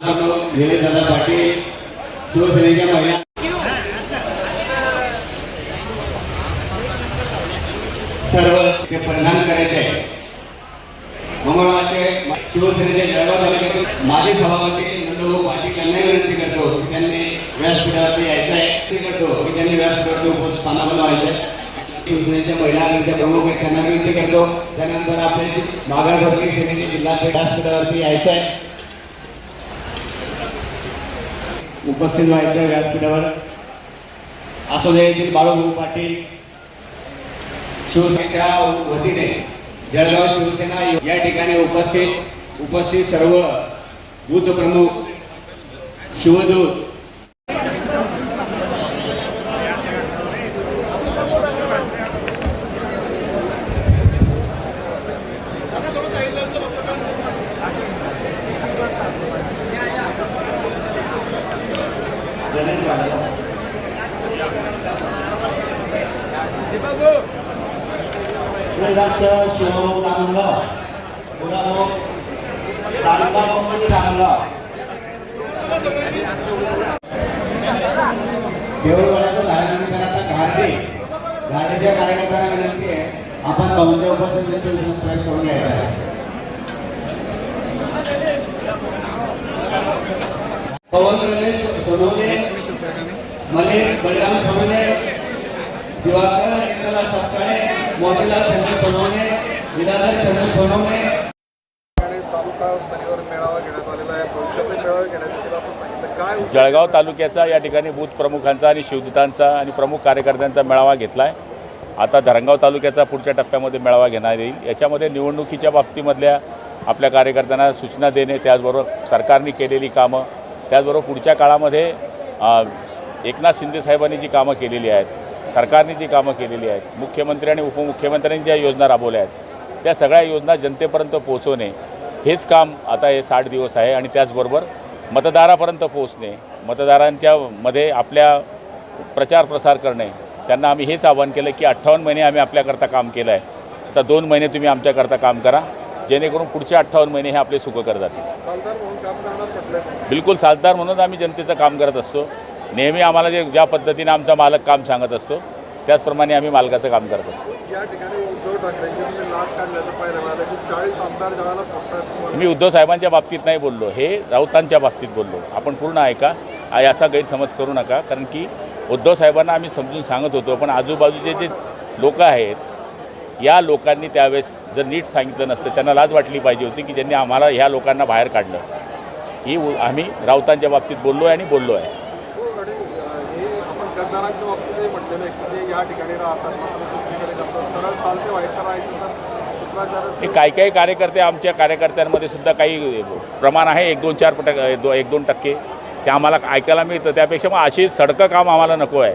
दादा पाटील शिवसेनेच्या महिला सर्व ते परिधान करायचे मंगळवारचे शिवसेनेच्या जळगाव तालुक्यातील माजी सभापती नंदभाऊ पाटील यांना विनंती करतो की त्यांनी व्यासपीठावरती यायचं आहे. ते करतो की त्यांनी व्यासपीठावरती उपस्थानावर व्हायचं आहे. शिवसेनेच्या महिला आघाडीच्या प्रमुख आहेत त्यांना विनंती करतो. त्यानंतर आपल्या मागासवर्गीय सेनेचे जिल्हा व्यासपीठावरती यायचं आहे. उपस्थित व्हायचं व्यासपीठावर. असोदे येथील बाळूभाऊ पाटील शिवसेनेच्या वतीने जळगाव शिवसेना या ठिकाणी उपस्थित उपस्थित सर्व बूथ प्रमुख शिवदूत प्रजास्य शिवभाऊ दानलं गुणाभाऊ तालुका म्हणजे दानलं देऊळवाड्याचं धारणकरांचा घाटे घाटेच्या कार्यकर्त्यांना विनंती आहे. आपण बहुतेक उपस्थितीचे प्रवेश करून घ्यायचा आहे पवन रमेश सोनवणे मलिक बलराम सोनवणे मोतीलाल सोनवणे सोनवणे तालुका स्तरीवर मेळावा घेण्यात आलेला आहे भविष्यातील मेळावा सांगितलं काय जळगाव तालुक्याचा या ठिकाणी बूथ प्रमुखांचा आणि शिवदूतांचा आणि प्रमुख कार्यकर्त्यांचा मेळावा घेतला आहे आता धरणगाव तालुक्याचा पुढच्या टप्प्यामध्ये मेळावा घेण्यात येईल. याच्यामध्ये निवडणुकीच्या बाबतीमधल्या आपल्या कार्यकर्त्यांना सूचना देणे त्याचबरोबर सरकारने केलेली कामं त्याचबरोबर पुढच्या काळामध्ये एकनाथ शिंदे साहेबांनी जी कामं केलेली आहेत सरकारने जी कामं केलेली आहेत मुख्यमंत्री आणि उपमुख्यमंत्र्यांनी ज्या योजना राबवल्या आहेत त्या सगळ्या योजना जनतेपर्यंत पोहोचवणे हेच काम आता हे साठ दिवस आहे आणि त्याचबरोबर मतदारापर्यंत पोहोचणे मतदारांच्या मध्ये आपल्या प्रचार प्रसार करणे त्यांना आम्ही हेच आवाहन केलं की अठ्ठावन्न महिने आम्ही आपल्याकरता काम केलं आहे. आता दोन महिने तुम्ही आमच्याकरता काम करा जेणेकरून पुढचे अठ्ठावन्न महिने हे आपले सुखकर जातील. बिलकुल साजदार म्हणून आम्ही जनतेचं काम करत असतो. नेहमी आम्हाला जे ज्या पद्धतीने आमचा मालक काम सांगत असतो त्याचप्रमाणे आम्ही मालकाचं काम करत असतो. मी उद्धव साहेबांच्या बाबतीत नाही बोललो हे राऊतांच्या बाबतीत बोललो. आपण पूर्ण ऐका असा गैरसमज करू नका कारण की उद्धव साहेबांना आम्ही समजून सांगत होतो पण आजूबाजूचे जे लोक आहेत या लोकांनी त्यावेळेस जर नीट सांगितलं नसतं त्यांना लाज वाटली पाहिजे होती की ज्यांनी आम्हाला ह्या लोकांना बाहेर काढलं. ही आम्ही राऊतांच्या बाबतीत बोललो आहे आणि बोललो आहे हो आणि अं, हे आपण गद्दारांच्या या ठिकाणी राहतात. दुसरीकडे जातात सरळ चालते वाईट करायचं तर हे काही काही कार्यकर्ते आमच्या कार्यकर्त्यांमध्ये सुद्धा काही प्रमाण आहे. एक दोन चार पट दो एक दोन टक्के. ते आम्हाला ऐकायला मिळतं. त्यापेक्षा मग अशी सडकं काम आम्हाला नको आहे.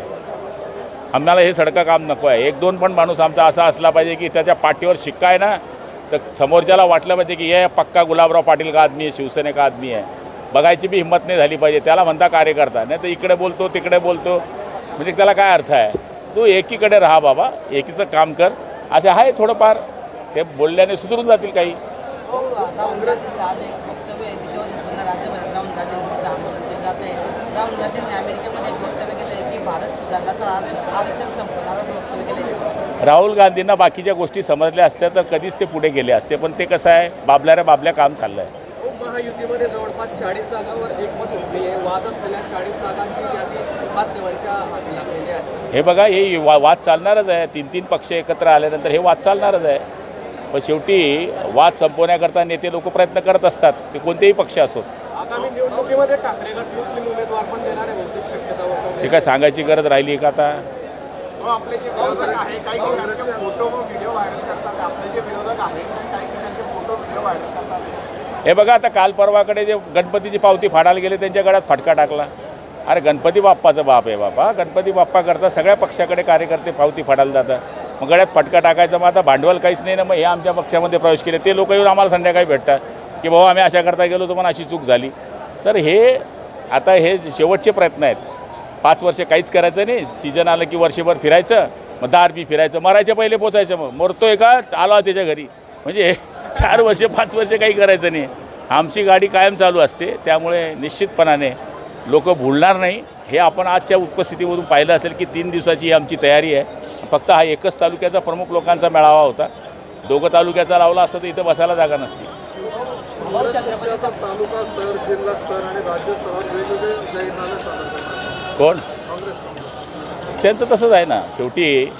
आम्हाला हे सडकं काम नको आहे. एक दोन पण माणूस आमचा असा असला पाहिजे की त्याच्या पाठीवर शिक्का आहे ना तर समोरच्याला वाटलं पाहिजे की हे पक्का गुलाबराव पाटील का आदमी आहे शिवसेने का आदमी आहे. बघायची बी हिंमत नाही झाली पाहिजे. त्याला म्हणता कार्यकर्ता. नाही तर इकडे बोलतो तिकडे बोलतो. म्हणजे त्याला काय अर्थ आहे? तू एकीकडे राहा बाबा एकीचं काम कर. असं आहे थोडंफार. ते बोलल्याने सुधरून जातील काही. हो राहुल गांधींना बाकीच्या गोष्टी समजल्या असत्या तर कधीच ते पुढे गेले असते. पण ते कसं आहे? बाबल्या रे बाबल्या काम चाललं आहे महायुतीमध्ये जवळपास चाळीस जागांवर एकमत होते. वाद असलेल्या चाळीस जागांची यादी माध्यमांच्या हाती लागलेली आहे. हे बघा हे वा वाद चालणारच आहे. तीन तीन पक्ष एकत्र आल्यानंतर हे वाद चालणारच आहे. पण शेवटी वाद संपवण्याकरता नेते लोक प्रयत्न करत असतात. ते कोणतेही पक्ष असोत आगामी निवडणुकीमध्ये ठाकरे गट मुस्लिम उमेदवार पण देणार आहे बहुतेक शक्यता ते. काय सांगायची गरज राहिली आहे का आता? हो, आपले जे विरोधक आहे काही फोटो व्हिडिओ व्हायरल करतात. आपले जे विरोधक आहेत ते काही फोटो व्हिडिओ व्हायरल करतात. हे बघा आता काल परवाकडे जे गणपतीची पावती फाडायला गेले त्यांच्या गळ्यात फटका टाकला. अरे गणपती बाप्पाचं बाप आहे बापा. गणपती बाप्पा करता सगळ्या पक्षाकडे कार्यकर्ते पावती फाडायला जातात. मग गळ्यात फटका टाकायचा मग आता भांडवल काहीच नाही ना मग हे आमच्या पक्षामध्ये प्रवेश केले. ते लोक येऊन आम्हाला संध्याकाळी भेटतात की बाबा आम्ही अशा करता गेलो तुम्हाला अशी चूक झाली. तर हे आता हे शेवटचे प्रयत्न आहेत. पाच वर्ष काहीच करायचं नाही. सीजन आलं की वर्षभर फिरायचं मग दार बी फिरायचं मरायच्या पहिले पोचायचं मग. मरतोय का? आला त्याच्या घरी. म्हणजे चार वर्ष पाच वर्ष काही करायचं नाही. आमची गाडी कायम चालू असते. त्यामुळे निश्चितपणाने लोक भुलणार नाही. हे आपण आजच्या उपस्थितीमधून पाहिलं असेल की तीन दिवसाची ही आमची तयारी आहे. फक्त हा एकच तालुक्याचा प्रमुख लोकांचा मेळावा होता. दोघं तालुक्याचा लावला असतं तर इथं बसायला जागा नसती. कोण? त्यांचं तसंच आहे ना. शेवटी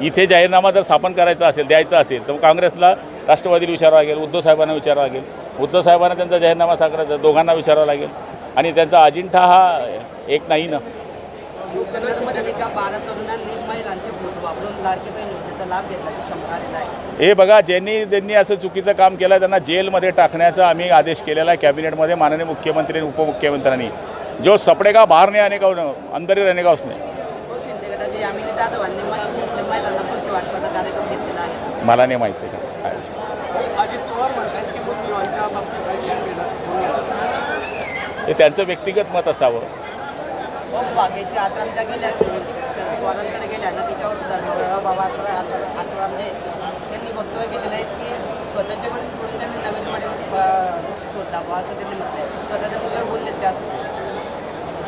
इथे जाहीरनामा जर स्थापन करायचा असेल द्यायचा असेल तर काँग्रेसला राष्ट्रवादीला विचारावं लागेल उद्धव साहेबांना विचारावं लागेल. उद्धव साहेबांना त्यांचा जाहीरनामा साकारायचा दोघांना विचारावं लागेल. आणि त्यांचा अजिंठा हा एक नाही ना. हे बघा ज्यांनी ज्यांनी असं चुकीचं काम केलं त्यांना जेलमध्ये टाकण्याचा आम्ही आदेश केलेला आहे कॅबिनेटमध्ये माननीय मुख्यमंत्री आणि उपमुख्यमंत्र्यांनी. जो सपडेगा बाहेर नाही आने का अंदर रहने का उसने मला नाही माहिती आहे. का स्वतःच्या मुलावर बोललेत ते असं.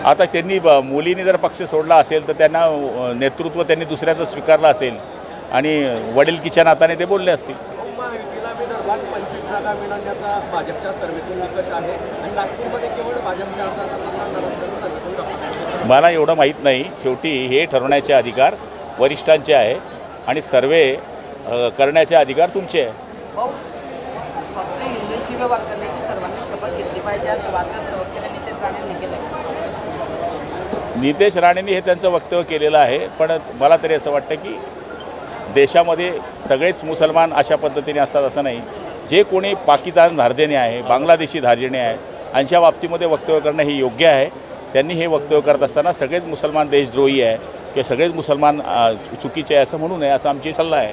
आता त्यांनी मुलींनी जर पक्ष सोडला असेल तर त्यांना नेतृत्व त्यांनी दुसऱ्याचं स्वीकारलं असेल. आणि वडीलकीच्या नाताने ते बोलले असतील. जागा मिळवण्याचा भाजपच्या सर्वेतून निकष आहे. आणि नागपूरमध्ये केवळ भाजपच्या मला एवढं माहीत नाही. शेवटी हे ठरवण्याचे अधिकार वरिष्ठांचे आहे. आणि सर्वे करण्याचे अधिकार तुमचे आहे. फक्त व्यवहार करण्याची सर्वांनी शपथ घेतली पाहिजे असं वादग्रस्त वक्तव्य नितेश राणेंनी केलं नितेश राणेंनी हे त्यांचं वक्तव्य केलेलं आहे. पण मला तरी असं वाटतं की देशामध्ये सगळेच मुसलमान अशा पद्धतीने असतात असं नाही. जे कोणी पाकिस्तान धार्जिणे आहे बांगलादेशी धार्जिणे आहे यांच्या बाबतीमध्ये वक्तव्य करणं हे योग्य आहे. त्यांनी हे वक्तव्य करत असताना सगळेच मुसलमान देशद्रोही आहे किंवा सगळेच मुसलमान चुकीचे आहे असं म्हणू नये असा आमची सल्ला आहे.